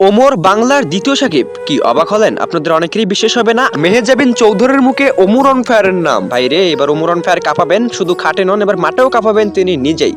ওমর বাংলার দ্বিতীয় সাকিব। কি অবাক হলেন? আপনাদের অনেকেরই বিশ্বাস হবে না। মেহেজাবিন চৌধুরীর মুখে ওমর অন ফায়ারের নাম। ভাই রে, এবার ওমর অন ফায়ার কাঁপাবেন? শুধু খাটে নন, এবার মাঠেও কাঁপাবেন তিনি নিজেই।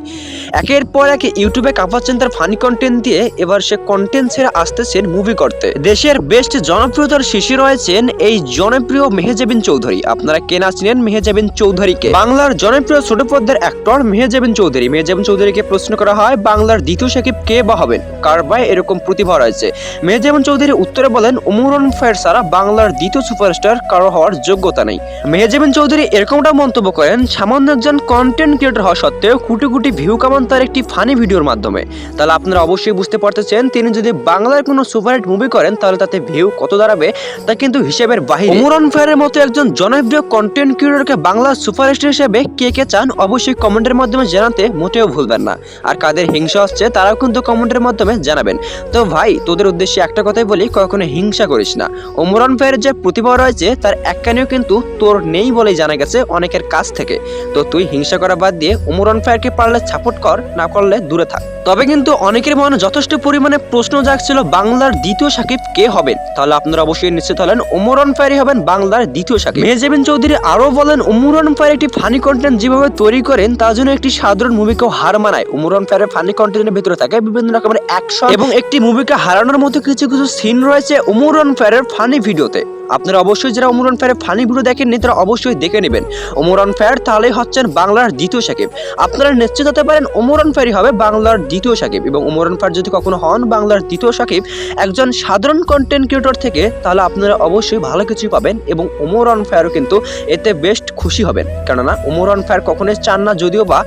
একের পর এক ইউটিউবে কাঁপাচ্ছেন তার ফানি কন্টেন্ট দিয়ে, এবার সে কন্টেন্ট ছেড়ে আসতেছেন মুভি করতে। দেশের বেস্ট জনপ্রিয়তার শীর্ষে রয়েছেন এই জনপ্রিয় মেহেজাবিন চৌধুরী। আপনারা কে না চিনেন মেহেজাবিন চৌধুরীকে? বাংলার জনপ্রিয় ছোট পর্দার অ্যাক্টর মেহেজাবিন চৌধুরী। মেহেজাবিন চৌধুরীকে প্রশ্ন করা হয়, বাংলার দ্বিতীয় সাকিব কে বা হবেন? কার বা এরকম প্রতিভা রয়েছে? মেহেজাবিন চৌধুরী উত্তরে বলেন উমরন ফায়ার ছাড়া বাংলার দ্বিতীয় সুপারস্টার কারও হওয়ার যোগ্যতা নেই। মেহেজাবিন চৌধুরী এরকমটা মন্তব্য করেন, সামান্য একজন কন্টেন্ট ক্রিয়েটর হওয়া সত্ত্বেও কোটি কোটি ভিউ কামান তার একটি ফানি ভিডিওর মাধ্যমে। তাহলে আপনারা অবশ্যই বুঝতে পারতেছেন, তিনি যদি বাংলার কোনো সুপারহিট মুভি করেন, তাহলে তাতে ভিউ কত দাঁড়াবে, তা কিন্তু হিসেবের বাহিরে। উমরন ফায়ারের মতো একজন জনপ্রিয় কন্টেন্ট ক্রিয়েটরকে বাংলার সুপারস্টার হিসেবে কে কে চান, অবশ্যই কমেন্টের মাধ্যমে জানাতে মোটেও ভুলবেন না। আর কাদের হিংসা হচ্ছে, তারাও কিন্তু কমেন্টের মাধ্যমে জানাবেন। তো ভাই, তোদের উদ্দেশ্যে একটা কথাই বলি কখনো হিংসা করিস না। ওমরান ভাইয়ের যে প্রতিভা রয়েছে তার একখানেও কিন্তু তোর নেই বলেই জানা গেছে অনেকের কাছ থেকে। তো তুই হিংসা করা বাদ দিয়ে ওমরান ফায়ারকে পারলে সাপোর্ট কর না করলে দূরে থাক। তবে কিন্তু অনেকের মনে যথেষ্ট পরিমাণে প্রশ্ন জাগছিল বাংলার দ্বিতীয় সাকিব কে হবেন? তাহলে আপনারা অবশ্যই নিশ্চিত হলেন ওমরান ফায়ারই হবেন বাংলার দ্বিতীয় সাকিব। মেহজাবিন চৌধুরী আরও বলেন ওমরান ফায়ার একটি ফানি কন্টেন্ট যেভাবে তৈরি করেন তার জন্য একটি সাধারণ মুভিকেও হার মানায়। ওমরান ফায়ারের ফানি কন্টেন্টের ভিতরে থাকে বিভিন্ন রকমের অ্যাকশন এবং একটি মুভিকে হারানোর মতো কিছু কিছু সিন রয়েছে উমরান ফায়ারের ফানি ভিডিওতে। আপনারা অবশ্যই যারা ওমরান ফায়ারের ফানি ভিডিও দেখেননি, তারা অবশ্যই দেখে নেবেন। ওমরান ফায়ার তাহলেই হচ্ছেন বাংলার দ্বিতীয় সাকিব। আপনারা নিশ্চিত হতে পারেন ওমরান ফায়ারই হবে বাংলার দ্বিতীয় সাকিব এবং ওমরান ফায়ার যদি কখনো হন বাংলার দ্বিতীয় সাকিব, একজন সাধারণ কন্টেন্ট ক্রিয়েটর থেকে, তাহলে আপনারা অবশ্যই ভালো কিছু পাবেন এবং ওমরান ফায়ারও কিন্তু এতে বেস্ট খুশি হবেন। কেননা ওমরান ফায়ার কখনোই চান না, যদিও বা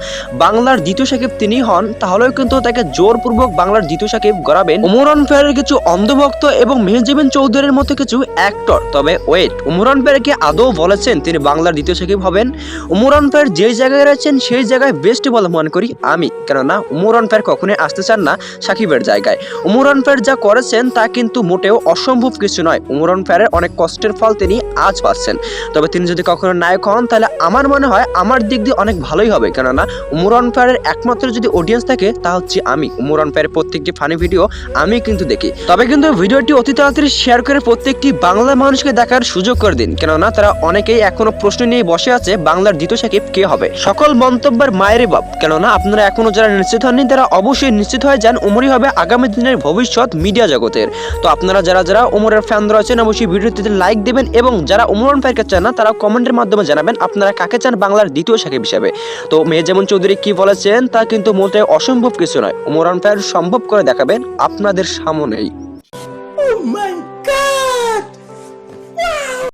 বাংলার দ্বিতীয় সাকিব তিনি হন, তাহলেও কিন্তু তাকে জোরপূর্বক বাংলার দ্বিতীয় সাকিব গড়াবেন। ওমরান ফায়ারের কিছু অন্ধভক্ত এবং মেহজিবিন চৌধুরীর মতো কিছু অ্যাক্টর তবে ওয়েট উমরান ফায়ারকে আদৌ বলেছেন তিনি বাংলার দ্বিতীয় সাকিব হবেন? উমরান ফায়ার যে জায়গায় রয়েছেন, সেই জায়গায় বেস্ট বলে মনে করি আমি, কেননা উমরান ফায়ার কখনোই আসতে চান না সাকিবের জায়গায়। উমরান ফায়ার যা করেছেন তা কিন্তু মোটেও অসম্ভব কিছু নয়, উমরান ফায়ারের অনেক কষ্টের ফল তিনি আজ পাচ্ছেন। তবে তিনি যদি কখনো নায়ক হন, তাহলে আমার মনে হয় আমার দিক দিয়ে অনেক ভালোই হবে, কেননা উমরান ফায়ারের একমাত্র যদি অডিয়েন্স থাকে, তা হচ্ছে আমি। উমরান ফায়ারের প্রত্যেকটি ফানি ভিডিও আমি কিন্তু দেখি। তবে কিন্তু ভিডিওটি অতি তাড়াতাড়ি শেয়ার করে প্রত্যেকটি বাংলা মানুষকে দেখার সুযোগ করে দিন। কেননা তারা অনেকেই এখনও প্রশ্ন নিয়ে বসে আছে বাংলার দ্বিতীয় সাকিব কে হবে। সকল মন্তব্যের মায়ের বাপ। কেননা আপনারা এখনও যারা নিশ্চিত হননি, তারা অবশ্যই নিশ্চিত হয়ে যান উমরই হবে আগামী দিনের ভবিষ্যৎ মিডিয়া জগতের। তো আপনারা যারা যারা উমরের ফ্যান রয়েছেন অবশ্যই ভিডিওটিতে লাইক দেবেন এবং যারা উমরান ফায়ারকে চান না তারা কমেন্টের মাধ্যমে জানাবেন আপনারা কাকে চান বাংলার দ্বিতীয় সাকিব হিসেবে। তো মেয়ে যেমন চৌধুরী কি বলেছেন, তা কিন্তু মোটেও অসম্ভব কিছু নয়। উমরান ফায়ার সম্ভব করে দেখাবেন আপনাদের সামনেই। Oh